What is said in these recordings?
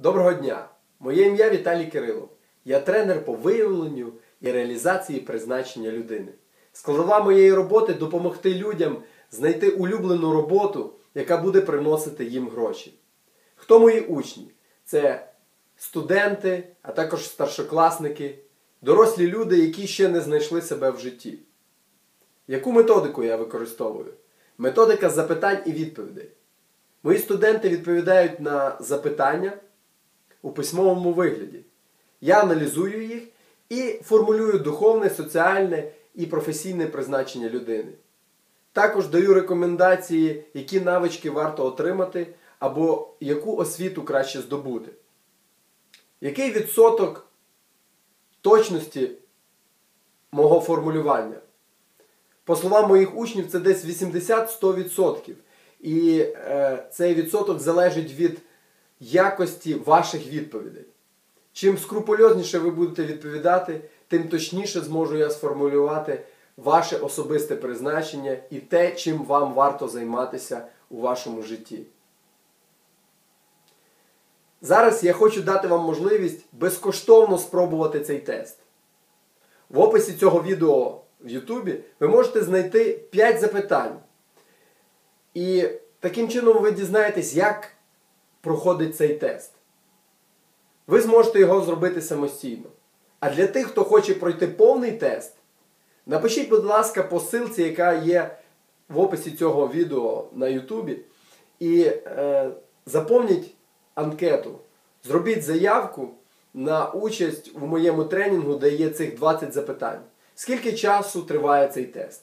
Доброго дня! Моє ім'я Віталій Кирилов. Я тренер по виявленню і реалізації призначення людини. Складова моєї роботи допомогти людям знайти улюблену роботу, яка буде приносити їм гроші. Хто мої учні? Це студенти, а також старшокласники, дорослі люди, які ще не знайшли себе в житті. Яку методику я використовую? Методика запитань і відповідей. Мої студенти відповідають на запитання у письмовому вигляді. Я аналізую їх і формулюю духовне, соціальне і професійне призначення людини. Також даю рекомендації, які навички варто отримати або яку освіту краще здобути. Який відсоток точності мого формулювання? По словам моїх учнів, це десь 80-100%. І е, цей відсоток залежить від якості ваших відповідей. Чим скрупульозніше ви будете відповідати, тим точніше зможу я сформулювати ваше особисте призначення і те, чим вам варто займатися у вашому житті. Зараз я хочу дати вам можливість безкоштовно спробувати цей тест. В описі цього відео в Ютубі ви можете знайти 5 запитань. І таким чином ви дізнаєтесь, як проходить цей тест. Ви зможете його зробити самостійно. А для тих, хто хоче пройти повний тест, напишіть, будь ласка, по ссылці, яка є в описі цього відео на Ютубі, і е, заповніть анкету. Зробіть заявку на участь в моєму тренінгу, де є цих 20 запитань. Скільки часу триває цей тест?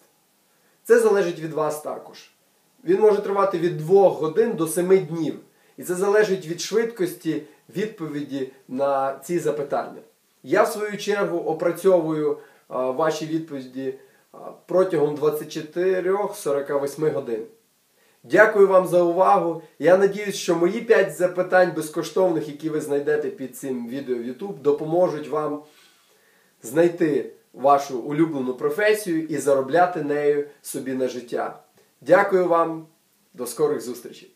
Це залежить від вас також. Він може тривати від 2 годин до 7 днів. І це залежить від швидкості відповіді на ці запитання. Я, в свою чергу, опрацьовую ваші відповіді протягом 24-48 годин. Дякую вам за увагу. Я надіюсь, що мої 5 запитань безкоштовних, які ви знайдете під цим відео в YouTube, допоможуть вам знайти вашу улюблену професію і заробляти нею собі на життя. Дякую вам, до скорих зустрічей!